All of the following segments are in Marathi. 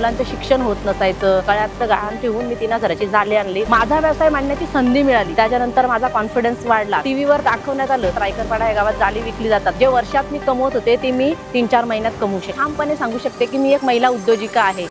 मुलांचं शिक्षण होत नसायचं. गळ्यातलं गहाण ठेवून मी तीन हजाराची जाळी आणली. माझा व्यवसाय मांडण्याची संधी मिळाली. त्याच्यानंतर माझा कॉन्फिडन्स वाढला. टीव्हीवर दाखवण्यात आलं रायकरपाडा या गावात जाळी विकली जातात. जे वर्षात मी कमवत होते ते मी तीन चार महिन्यात कमवू शकते ठामपणे सांगू शकते की मी एक महिला उद्योजिका आहे.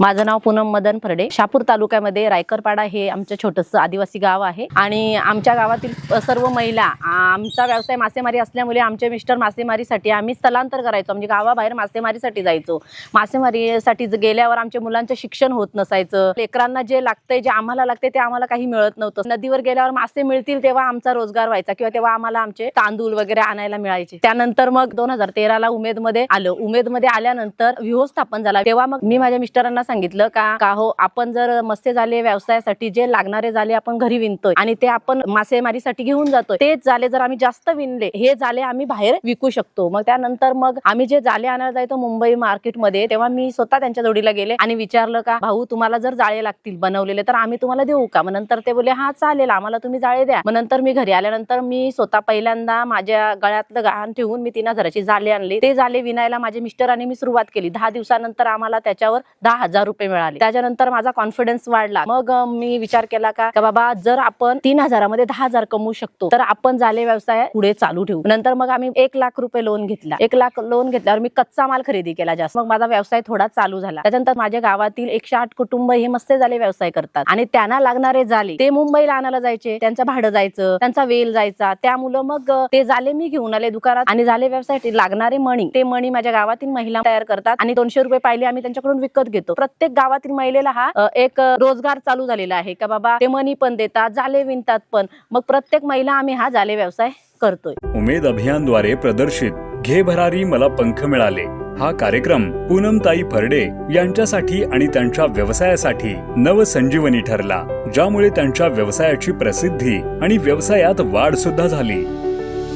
माझं नाव पूनम मदन फरडे. शापूर तालुक्यामध्ये रायकरपाडा हे आमचं छोटंसं आदिवासी गाव आहे. आणि आमच्या गावातील सर्व महिला आमचा व्यवसाय मासेमारी असल्यामुळे आमचे मिस्टर मासेमारीसाठी आम्ही स्थलांतर करायचो. म्हणजे गावाबाहेर मासेमारीसाठी जायचो. मासेमारीसाठी गेल्यावर आमच्या मुलांचं शिक्षण होत नसायचं. लेकरांना जे लागतंय जे आम्हाला लागते ते आम्हाला काही मिळत नव्हतं. नदीवर गेल्यावर मासे मिळतील तेव्हा आमचा रोजगार व्हायचा किंवा तेव्हा आम्हाला आमचे तांदूळ वगैरे आणायला मिळायचे. त्यानंतर मग दोन हजार तेराला उमेदमध्ये आलं. उमेदमध्ये आल्यानंतर व्यवस्थापन झाला. तेव्हा मग मी माझ्या मिस्टरांना सांगितलं का का हो आपण जर मत्स्य झाले व्यवसायासाठी जे लागणारे झाले आपण घरी विणतोय आणि ते आपण मासेमारीसाठी घेऊन जातोय तेच झाले जर आम्ही जास्त विणले हे झाले आम्ही बाहेर विकू शकतो. मग त्यानंतर मग आम्ही जे जाले आणायला जायचो मुंबई मार्केटमध्ये तेव्हा मी स्वतः त्यांच्या जोडीला गेले आणि विचारलं का भाऊ तुम्हाला जर जाळे लागतील बनवलेले तर आम्ही तुम्हाला देऊ का? मग नंतर ते बोले हा चालेल आम्हाला तुम्ही जाळे द्या. मग नंतर मी घरी आल्यानंतर मी स्वतः पहिल्यांदा माझ्या गळ्यातलं गहाण ठेवून मी तीन हजाराची जाले आणली. ते जाले विणायला माझे मिस्टर आणि मी सुरुवात केली. दहा दिवसानंतर आम्हाला त्याच्यावर दहा हजार रुपये मिळाले. त्याच्यानंतर माझा कॉन्फिडन्स वाढला. मग मी विचार केला का का बाबा जर आपण तीन हजारामध्ये दहा हजार कमवू शकतो तर आपण झाले व्यवसाय पुढे चालू ठेवू. नंतर मग आम्ही एक लाख रुपये लोन घेतला. एक लाख लोन घेतल्यावर मी कच्चा माल खरेदी केला जास्त. मग माझा व्यवसाय थोडा चालू झाला. त्याच्यानंतर माझ्या गावातील एकशे आठ कुटुंब हे मस्त झाले व्यवसाय करतात. आणि त्यांना लागणारे झाले ते मुंबईला आणायला जायचे. त्यांचं भाडं जायचं त्यांचा वेल जायचा. त्यामुळं मग ते झाले मी घेऊन आले दुकानात. आणि झाले व्यवसायासाठी लागणारे मणी ते मणी माझ्या गावातील महिला तयार करतात. आणि दोनशे रुपये पाहिले आम्ही त्यांच्याकडून विकत घेतो. प्रत्येक गावातील महिलेला हा एक रोजगार चालू झालेला आहे. का बाबा ते मनी पण देतात जाले विणतात पण. मग प्रत्येक महिला आम्ही हा जाले व्यवसाय करतोय. उमेद अभियानद्वारे प्रदर्शित घे भरारी मला पंख मिळाले. हा कार्यक्रम पूनमताई फरडे यांच्यासाठी आणि त्यांच्या व्यवसायासाठी नवसंजीवनी ठरला ज्यामुळे त्यांच्या व्यवसायाची प्रसिद्धी आणि व्यवसायात वाढ सुद्धा झाली.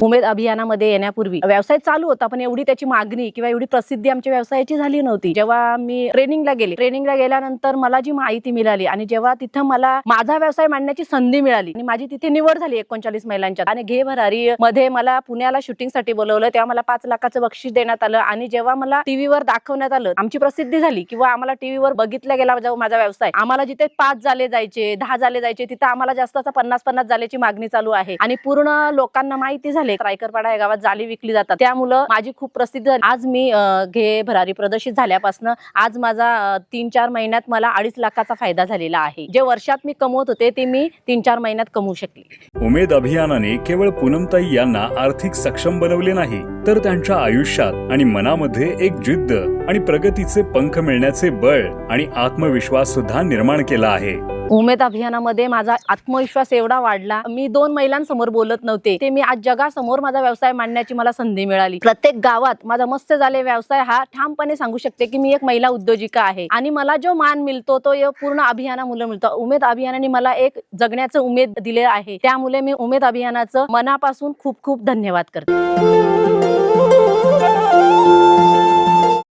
उमेद अभियानामध्ये येण्यापूर्वी. व्यवसाय चालू होता पण एवढी त्याची मागणी किंवा एवढी प्रसिद्धी आमच्या व्यवसायाची झाली नव्हती. जेव्हा मी ट्रेनिंगला गेले ट्रेनिंगला गेल्यानंतर मला जी माहिती मिळाली आणि जेव्हा तिथं मला माझा व्यवसाय मांडण्याची संधी मिळाली आणि माझी तिथे निवड झाली एकोणचाळीस महिलांच्या आणि घे भरारी मध्ये मला पुण्याला शूटिंगसाठी बोलवलं तेव्हा मला पाच लाखाचं बक्षीस देण्यात आलं आणि जेव्हा मला टीव्हीवर दाखवण्यात आलं आमची प्रसिद्धी झाली किंवा आम्हाला टीव्हीवर बघितला गेला माझा व्यवसाय. आम्हाला जिथे पाच झाले जायचे दहा झाले जायचे तिथं आम्हाला जास्त असं पन्नास पन्नास झाल्याची मागणी चालू आहे. आणि पूर्ण लोकांना माहिती झाली रायकरपाडा या गावात जाली विकली जातात. त्यामुळं माझी खूप प्रसिद्ध झाली. आज मी घे भरारी प्रदर्शित झाल्यापासून आज माझा तीन चार महिन्यात मला अडीच लाखाचा फायदा झालेला आहे. जे वर्षात मी कमवत होते ते मी तीन चार महिन्यात कमवू शकले. उमेद अभियानाने केवळ पूनमताई यांना आर्थिक सक्षम बनवले नाही तर त्यांच्या आयुष्यात आणि मनामध्ये एक जिद्द आणि प्रगतीचे पंख मिळण्याचे बळ आणि आत्मविश्वास सुद्धा निर्माण केला आहे. उमेद अभियानामध्ये माझा आत्मविश्वास एवढा वाढला. मी दोन महिलांसमोर बोलत नव्हते. ते मी आज जगासमोर माझा व्यवसाय मांडण्याची मला संधी मिळाली. प्रत्येक गावात माझा मस्त झाले व्यवसाय हा ठामपणे सांगू शकते की मी एक महिला उद्योजिका आहे. आणि मला जो मान मिळतो तो पूर्ण अभियानामुळे मिळतो. उमेद अभियानाने मला एक जगण्याचं उमेद दिले आहे. त्यामुळे मी उमेद अभियानाचं मनापासून खूप खूप धन्यवाद करते.